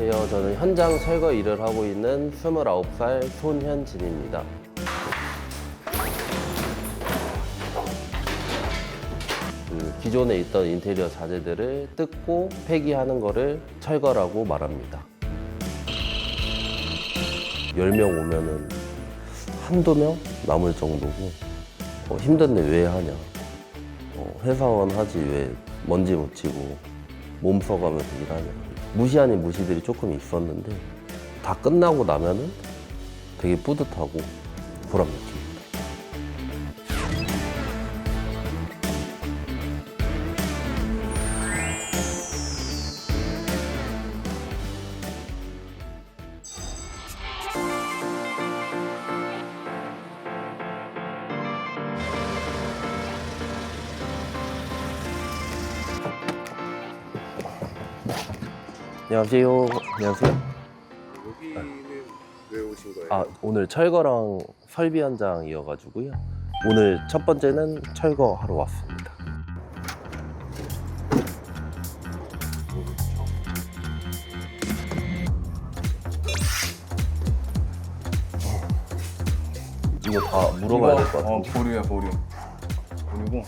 안녕하세요. 저는 현장 철거 일을 하고 있는 29살 손현진입니다. 그 기존에 있던 인테리어 자재들을 뜯고 폐기하는 거를 철거라고 말합니다. 10명 오면은 한두 명 남을 정도고 어, 힘든데 왜 하냐. 어, 회사원 하지 왜 먼지 묻히고 몸 써가면서 일하냐. 무시 아닌 무시들이 조금 있었는데 다 끝나고 나면은 되게 뿌듯하고 보람 느낍니 안녕하세요. 안녕하세요. 여기는 왜 오신 거예요? 아, 오늘 철거랑 설비 현장이어가지고요. 오늘 첫 번째는 철거하러 왔습니다. 이거 다 물어봐야 될것 어, 같은데. 보류야 보류 보류고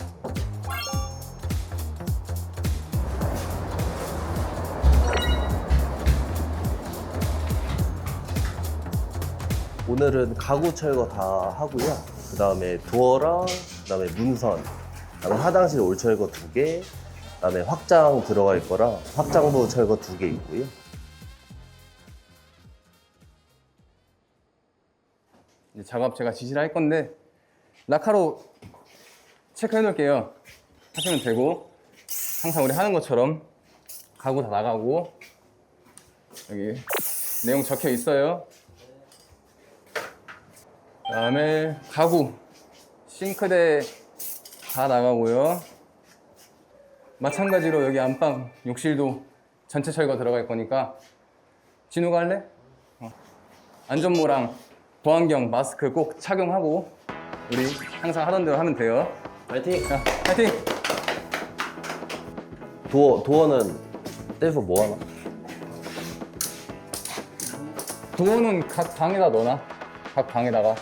오늘은 가구 철거 다 하고요. 그 다음에 도어랑, 그 다음에 문선, 그 다음에 화장실 올 철거 두 개, 그 다음에 확장 들어갈 거랑 확장부 철거 두 개 있고요. 이제 작업 제가 지시를 할 건데 라카로 체크해 놓을게요 하시면 되고 항상 우리 하는 것처럼 가구 다 나가고 여기 내용 적혀 있어요 그 다음에 가구 싱크대 다 나가고요 마찬가지로 여기 안방 욕실도 전체 철거 들어갈 거니까 진우가 할래? 안전모랑 보안경 마스크 꼭 착용하고 우리 항상 하던 대로 하면 돼요. 파이팅! 자, 파이팅! 도어, 도어는 떼서 뭐 하나? 도어는 각 방에다 넣어놔. 각 방에다가.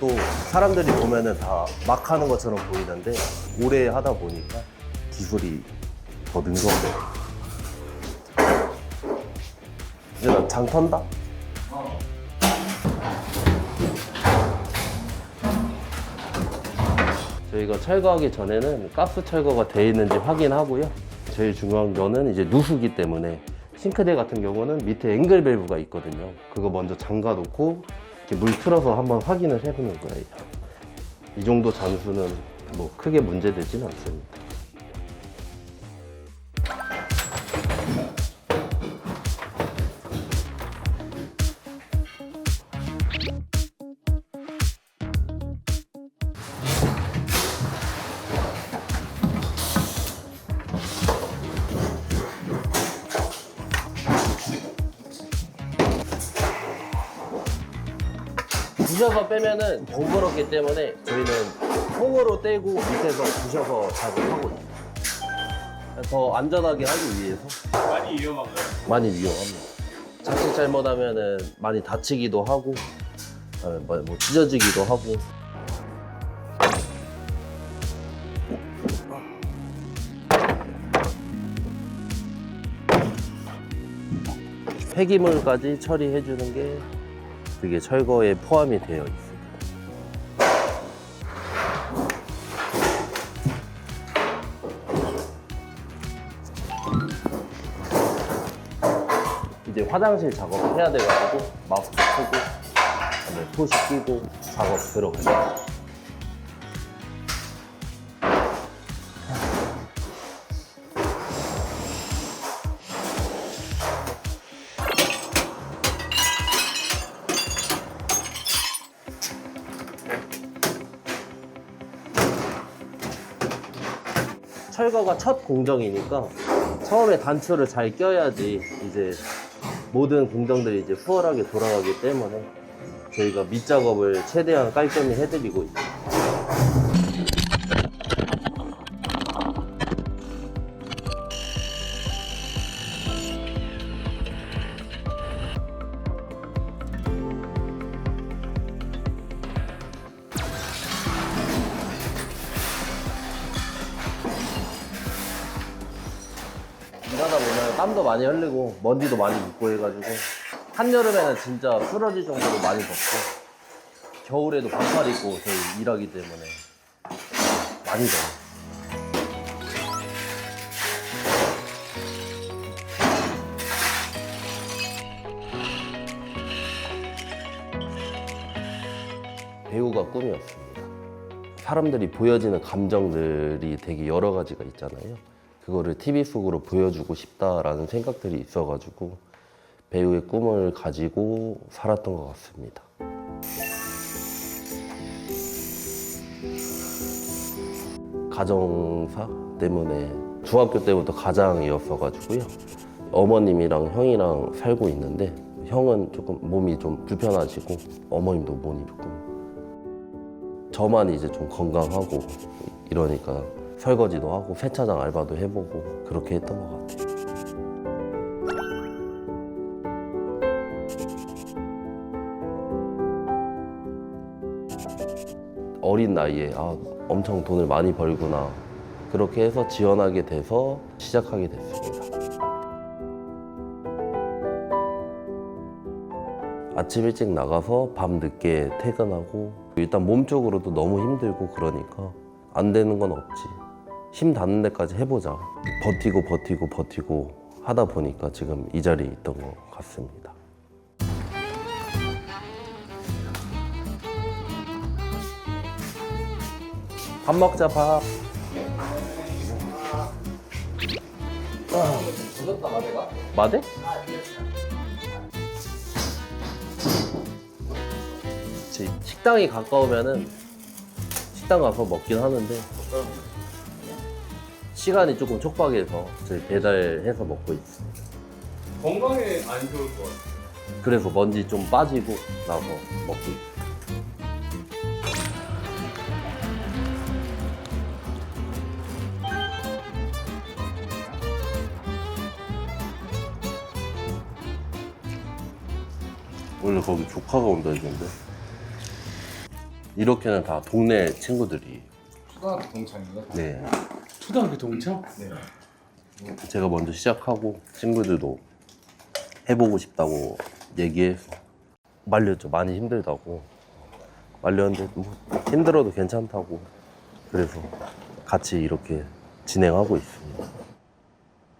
이것도 사람들이 보면은 다 막 하는 것처럼 보이는데 오래 하다 보니까 기술이 더는 거예요. 이제 난장 턴다? 저희가 철거하기 전에는 가스 철거가 돼 있는지 확인하고요. 제일 중요한 거는 이제 누수기 때문에 싱크대 같은 경우는 밑에 앵글 밸브가 있거든요. 그거 먼저 잠가 놓고 이렇게 물 틀어서 한번 확인을 해보는 거예요. 이 정도 잔수는 뭐 크게 문제되지는 않습니다. 빼면은 번거롭기 때문에 저희는 통으로 떼고 밑에서 부셔서 작업하거든요. 더 안전하게 하기 위해서 많이 위험한가요? 많이 위험합니다. 자칫 잘못하면은 많이 다치기도 하고, 그다음에 뭐, 뭐 찢어지기도 하고. 폐기물까지 처리해 주는 게 그게 철거에 포함이 되어 있습니 화장실 작업을 해야 돼가지고 마스크 쓰고 그다음에 토시 끼고 작업 들어가요. 철거가 첫 공정이니까 처음에 단추를 잘 껴야지 이제 모든 공정들이 이제 수월하게 돌아가기 때문에 저희가 밑작업을 최대한 깔끔히 해드리고 있어요. 땀도 많이 흘리고 먼지도 많이 묻고 해가지고 한여름에는 진짜 쓰러질 정도로 많이 덥고 겨울에도 반팔 입고 저희 일하기 때문에 많이 더워요. 배우가 꿈이었습니다. 사람들이 보여지는 감정들이 되게 여러 가지가 있잖아요. 그거를 TV 속으로 보여주고 싶다라는 생각들이 있어가지고 배우의 꿈을 가지고 살았던 것 같습니다. 가정사 때문에 중학교 때부터 가장이었어가지고요. 어머님이랑 형이랑 살고 있는데 형은 조금 몸이 좀 불편하시고 어머님도 몸이 조금 저만 이제 좀 건강하고 이러니까 설거지도 하고 세차장 알바도 해보고 그렇게 했던 것 같아요. 어린 나이에 아 엄청 돈을 많이 벌구나 그렇게 해서 지원하게 돼서 시작하게 됐습니다. 아침 일찍 나가서 밤 늦게 퇴근하고 일단 몸적으로도 너무 힘들고 그러니까 안 되는 건 없지 힘 닿는 데까지 해보자 버티고 버티고 버티고 하다 보니까 지금 이 자리에 있던 것 같습니다. 밥 먹자 밥. 마대? 지- 식당이 가까우면은 식당 가서 먹긴 하는데 시간이 조금 촉박해서 저희 배달해서 먹고 있습니다. 건강에 안 좋을 것 같아요. 그래서 먼지 좀 빠지고 나서 먹고 있어요. 원래 거기 조카가 온다 했는데 이렇게는 다 동네 친구들이 초등학교 동창이요? 네 초등학교 동창? 제가 먼저 시작하고 친구들도 해보고 싶다고 얘기해서 말렸죠. 많이 힘들다고 말렸는데 뭐 힘들어도 괜찮다고 그래서 같이 이렇게 진행하고 있습니다.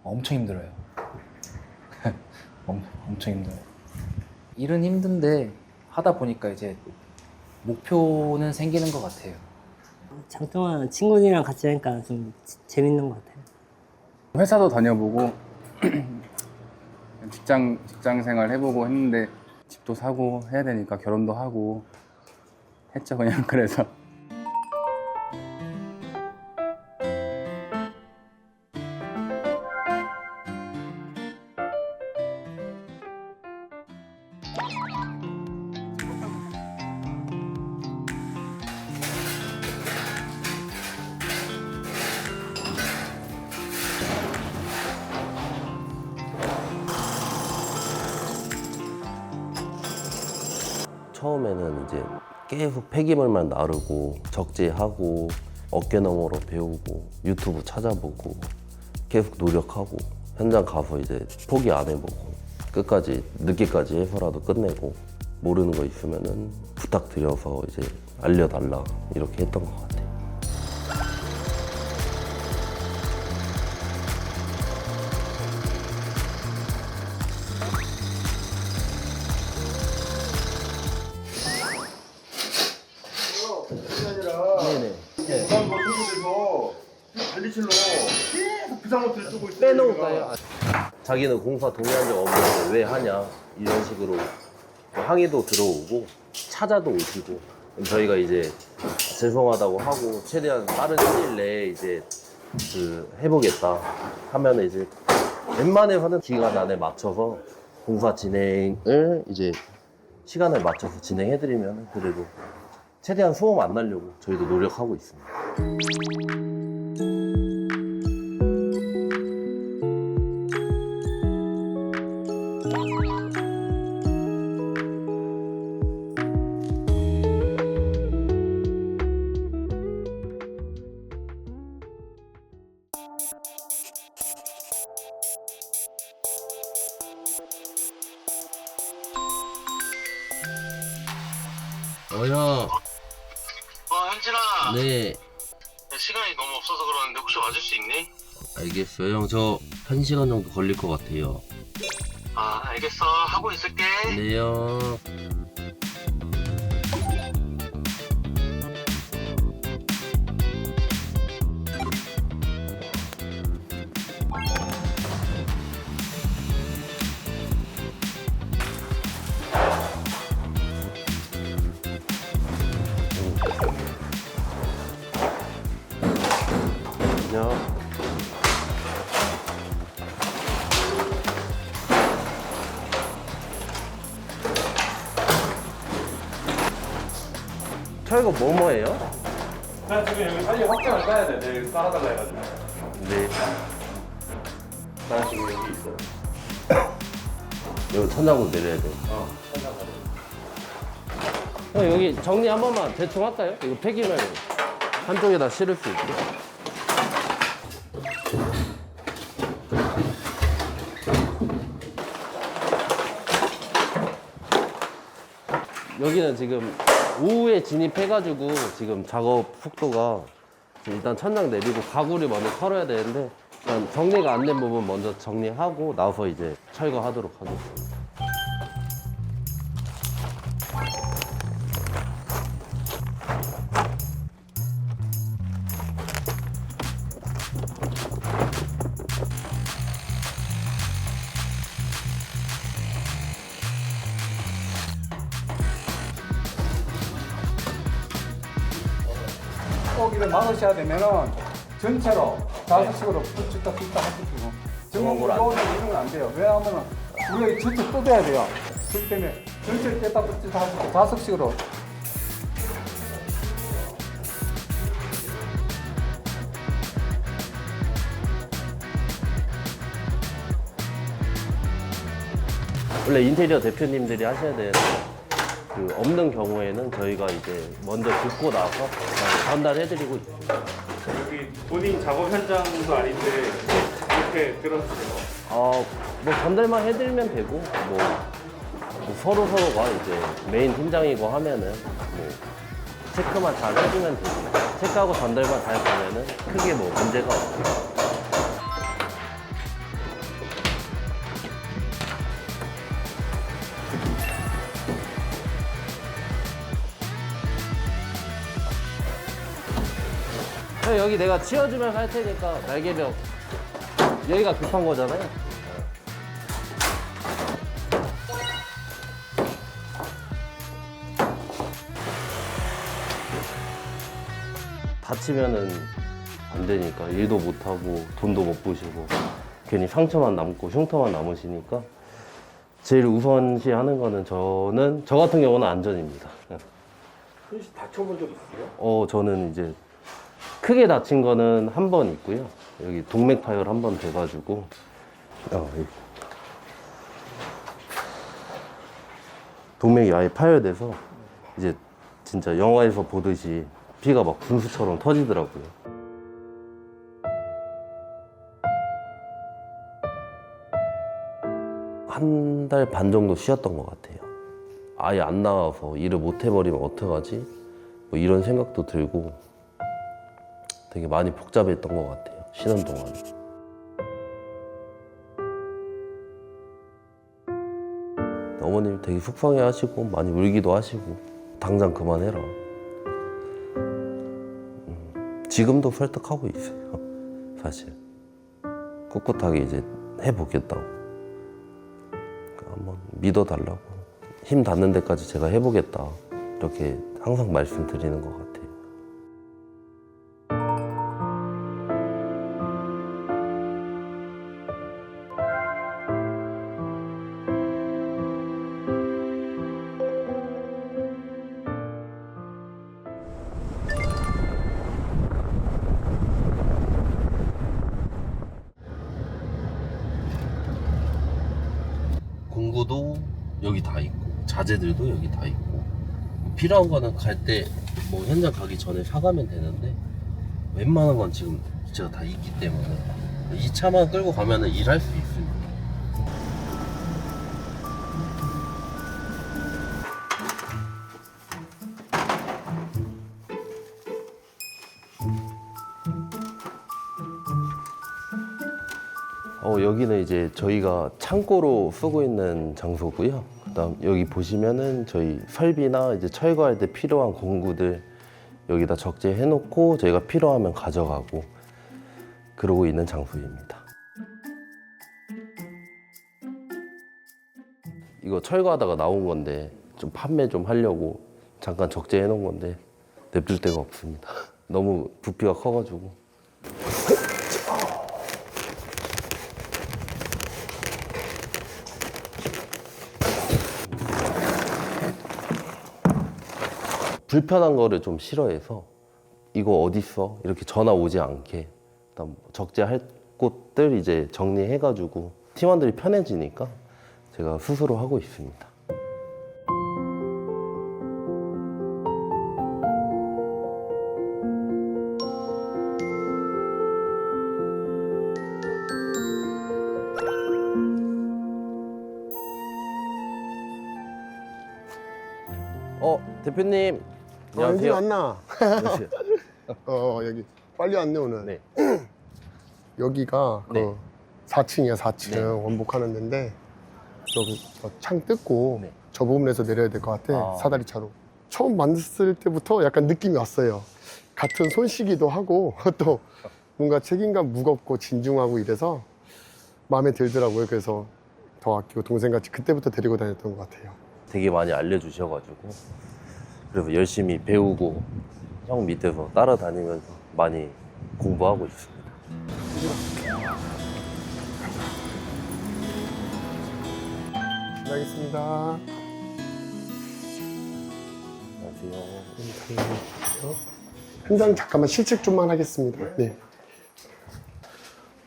엄청 힘들어요. 엄, 엄청 힘들어요. 일은 힘든데 하다 보니까 이제 목표는 생기는 것 같아요. 장동안 친구들이랑 같이 하니까 좀 지- 재밌는 것 같아요. 회사도 다녀보고 직장 직장 생활 해보고 했는데 집도 사고 해야 되니까 결혼도 하고 했죠 그냥 그래서 처음에는 이제 계속 폐기물만 나르고 적재하고 어깨 너머로 배우고 유튜브 찾아보고 계속 노력하고 현장 가서 이제 포기 안 해보고 끝까지 늦게까지 해서라도 끝내고 모르는 거 있으면은 부탁드려서 이제 알려달라 이렇게 했던 것 같아요. 그게 아니라 네네. 부산 버튼에서 관리실로 계속 비상호트를 쓰고 있어요. 빼놓을까요? 자기는 공사 동의한 적 없는데 왜 하냐 이런 식으로 항의도 들어오고 찾아도 오시고 저희가 이제 죄송하다고 하고 최대한 빠른 시일 내에 이제 그 해보겠다 하면 이제 웬만해 하는 기간 안에 맞춰서 공사 진행을 이제 시간을 맞춰서 진행해드리면 그래도 최대한 소음 안 나려고 저희도 노력하고 있습니다. 알겠어요. 형, 저한 시간 정도 걸릴 것 같아요. 아, 알겠어. 하고 있을게. 네요. 뭐뭐예요? 나 지금 여기 빨리 확장을 까야 돼. 내일 깔아달라 해가지고. 네. 나 지금 여기 있어. 여기 천장으로 내려야 돼. 어. 형 여기 정리 한 번만 대충 할까요? 이거 폐기물 한쪽에다 실을 수 있게. 여기는 지금 오후에 진입해가지고 지금 작업 속도가 일단 천장 내리고 가구를 먼저 털어야 되는데 일단 정리가 안 된 부분 먼저 정리하고 나서 이제 철거하도록 하겠습니다. 되면은 전체로 자석식으로 붙였다 pis다 하시고 그걸 안 전문적으로 이런 건 안 돼요. 왜냐하면 우리가 전체 뜯어야 돼요. 그렇기 때문에 전체를 뗐다 붙였다 하시고 자석식으로 원래 인테리어 대표님들이 하셔야 되는데 그 없는 경우에는 저희가 이제 먼저 듣고 나서 전달해드리고 있습니다. 여기 본인 작업 현장도 아닌데 이렇게 들어주세요. 어, 뭐 전달만 해드리면 되고 뭐, 뭐 서로 서로가 이제 메인 팀장이고 하면은 뭐 체크만 잘 해주면 되고 체크하고 전달만 잘 가면은 크게 뭐 문제가 없고. 형 여기 내가 치워주면 할 테니까 날개벽 여기가 급한 거잖아요. 다치면은 안 되니까 일도 못 하고 돈도 못 보시고 괜히 상처만 남고 흉터만 남으시니까 제일 우선시 하는 거는 저는 저 같은 경우는 안전입니다. 혹시 다쳐본 적 있어요? 어 저는 이제 크게 다친 거는 한 번 있고요. 여기 동맥 파열 한 번 돼가지고 어, 이- 동맥이 아예 파열돼서 이제 진짜 영화에서 보듯이 피가 막 분수처럼 터지더라고요. 한 달 반 정도 쉬었던 것 같아요. 아예 안 나와서 일을 못 해버리면 어떡하지? 뭐 이런 생각도 들고 되게 많이 복잡했던 것 같아요. 쉬는 동안. 어머님 되게 속상해 하시고 많이 울기도 하시고 당장 그만해라. 음, 지금도 설득하고 있어요. 사실. 꿋꿋하게 이제 해보겠다고. 그러니까 한번 믿어달라고. 힘 닿는 데까지 제가 해보겠다. 이렇게 항상 말씀드리는 것 같아요. 여기 다 있고 자재들도 여기 다 있고 필요한 거는 갈 때 뭐 현장 가기 전에 사가면 되는데 웬만한 건 지금 제가 다 있기 때문에 이 차만 끌고 가면은 일할 수 있습니다. 어, 여기는 이제 저희가 창고로 쓰고 있는 장소고요. 그다음 여기 보시면은 저희 설비나 이제 철거할 때 필요한 공구들 여기다 적재해 놓고 저희가 필요하면 가져가고 그러고 있는 장소입니다. 이거 철거하다가 나온 건데 좀 판매 좀 하려고 잠깐 적재해 놓은 건데 냅둘 데가 없습니다. 너무 부피가 커가지고. 불편한 거를 좀 싫어해서 이거 어디 있어? 이렇게 전화 오지 않게 일단 적재할 곳들 이제 정리해가지고 팀원들이 편해지니까 제가 스스로 하고 있습니다. 어 대표님 어, 현진이 안녕하세요. 왔나? 안녕하세요. 어, 여기 빨리 왔네, 오늘. 네. 여기가 네. 그 4층이야, 4층. 네. 원복하는 데인데, 저기 저창 뜯고 네. 저 부분에서 내려야 될 것 같아, 아. 사다리 차로. 처음 만났을 때부터 약간 느낌이 왔어요. 같은 손씨기도 하고, 또 뭔가 책임감 무겁고 진중하고 이래서 마음에 들더라고요. 그래서 더 아끼고 동생같이 그때부터 데리고 다녔던 것 같아요. 되게 많이 알려주셔가지고 그래서 열심히 배우고 형 밑에서 따라다니면서 많이 공부하고 있습니다. 알겠습니다. 안녕하세요. 현장 잠깐만 실책 좀만 하겠습니다. 네.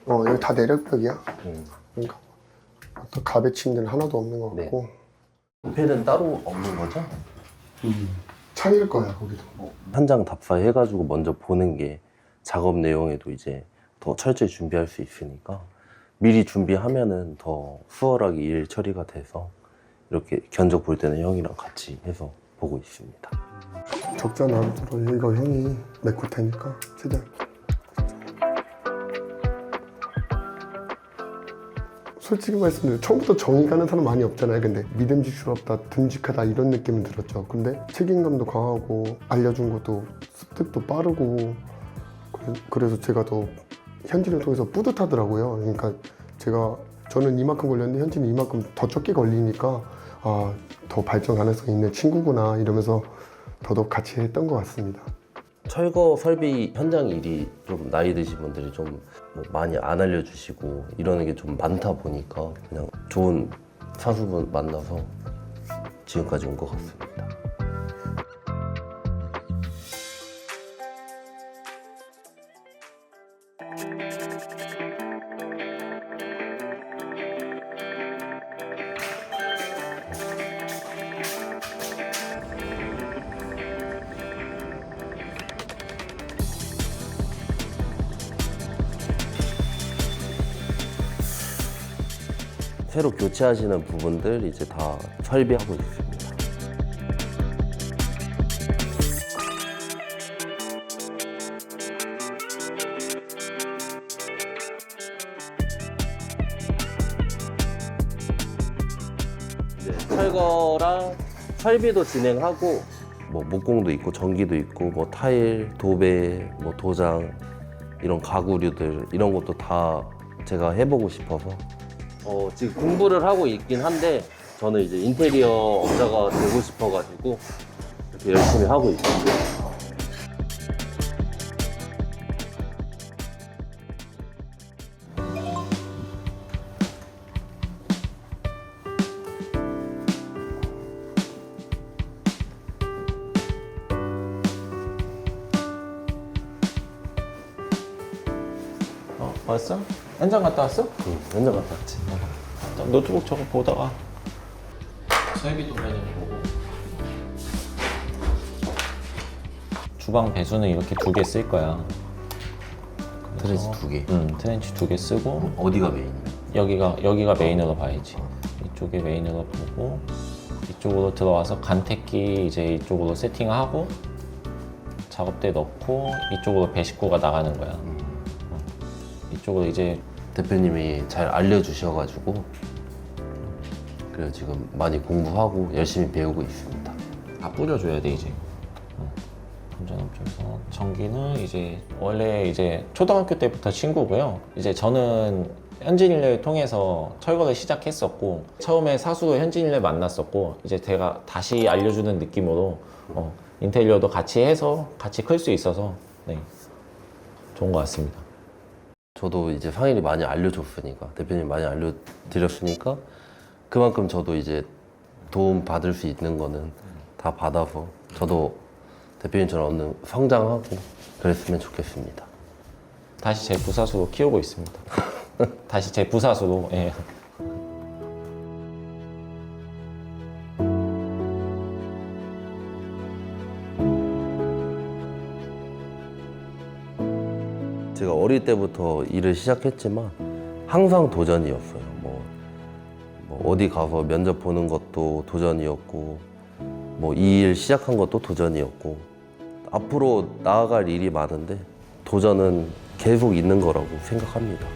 어, 여기 다 내력벽이야. 음. 그러니까 어떤 가베 침대는 하나도 없는 것 네. 같고. 펜은 따로 없는 거죠? 창일 거야, 거기도. 현장 답사 해가지고 먼저 보는 게 작업 내용에도 이제 더 철저히 준비할 수 있으니까 미리 준비하면은 더 수월하게 일 처리가 돼서 이렇게 견적 볼 때는 형이랑 같이 해서 보고 있습니다. 적자 나도록 이거 형이 메꿀 테니까 최대한. 솔직히 말씀드려 처음부터 정의 가는 사람 많이 없잖아요. 근데 믿음직스럽다, 듬직하다 이런 느낌은 들었죠. 근데 책임감도 강하고 알려준 것도 습득도 빠르고 그래- 그래서 제가 더 현진을 통해서 뿌듯하더라고요. 그러니까 제가 저는 이만큼 걸렸는데 현진이 이만큼 더 적게 걸리니까 아, 더 발전 가능성이 있는 친구구나 이러면서 더더욱 같이 했던 것 같습니다. 철거 설비 현장 일이 좀 나이 드신 분들이 좀뭐 많이 안 알려주시고 이러는 게 좀 많다 보니까 그냥 좋은 사수분 만나서 지금까지 온 것 같습니다. 새로 교체하시는 부분들 이제 다 설비하고 있습니다. 네, 철거랑 설비도 진행하고 뭐 목공도 있고 전기도 있고 뭐 타일, 도배, 뭐 도장 이런 가구류들 이런 것도 다 제가 해보고 싶어서 어, 지금 공부를 하고 있긴 한데 저는 이제 인테리어 업자가 되고 싶어가지고 이렇게 열심히 하고 있습니다. 현장 갔다 왔어? 응, 현장 갔다 왔지. 노트북 저거 보다가 설비 도면을 보고 주방 배수는 이렇게 두 개 쓸 거야. 트렌치 두 개. 음, 트렌치 두 개 쓰고 어디가 메인이야? 여기가 여기가 메인으로 봐야지. 이쪽에 메인으로 보고 이쪽으로 들어와서 간택기 이제 이쪽으로 세팅하고 작업대 넣고 이쪽으로 배식구가 나가는 거야. 어. 이쪽으로 이제 대표님이 잘 알려주셔가지고 그래서 지금 많이 공부하고 열심히 배우고 있습니다. 다 뿌려줘야 돼 이제. 어. 감자 넘쳐서 전기는 이제 원래 이제 초등학교 때부터 친구고요. 이제 저는 현진일레 통해서 철거를 시작했었고 처음에 사수로 현진일레 만났었고 이제 제가 다시 알려주는 느낌으로 어, 인테리어도 같이 해서 같이 클 수 있어서 네, 좋은 것 같습니다. 저도 이제 상일이 많이 알려줬으니까 대표님 많이 알려드렸으니까 그만큼 저도 이제 도움 받을 수 있는 거는 다 받아서 저도 대표님처럼 얻는 성장하고 그랬으면 좋겠습니다. 다시 제 부사수로 키우고 있습니다. 다시 제 부사수로 예. 어릴 때부터 일을 시작했지만 항상 도전이었어요. 뭐, 뭐 어디 가서 면접 보는 것도 도전이었고 뭐 이 일 시작한 것도 도전이었고 앞으로 나아갈 일이 많은데 도전은 계속 있는 거라고 생각합니다.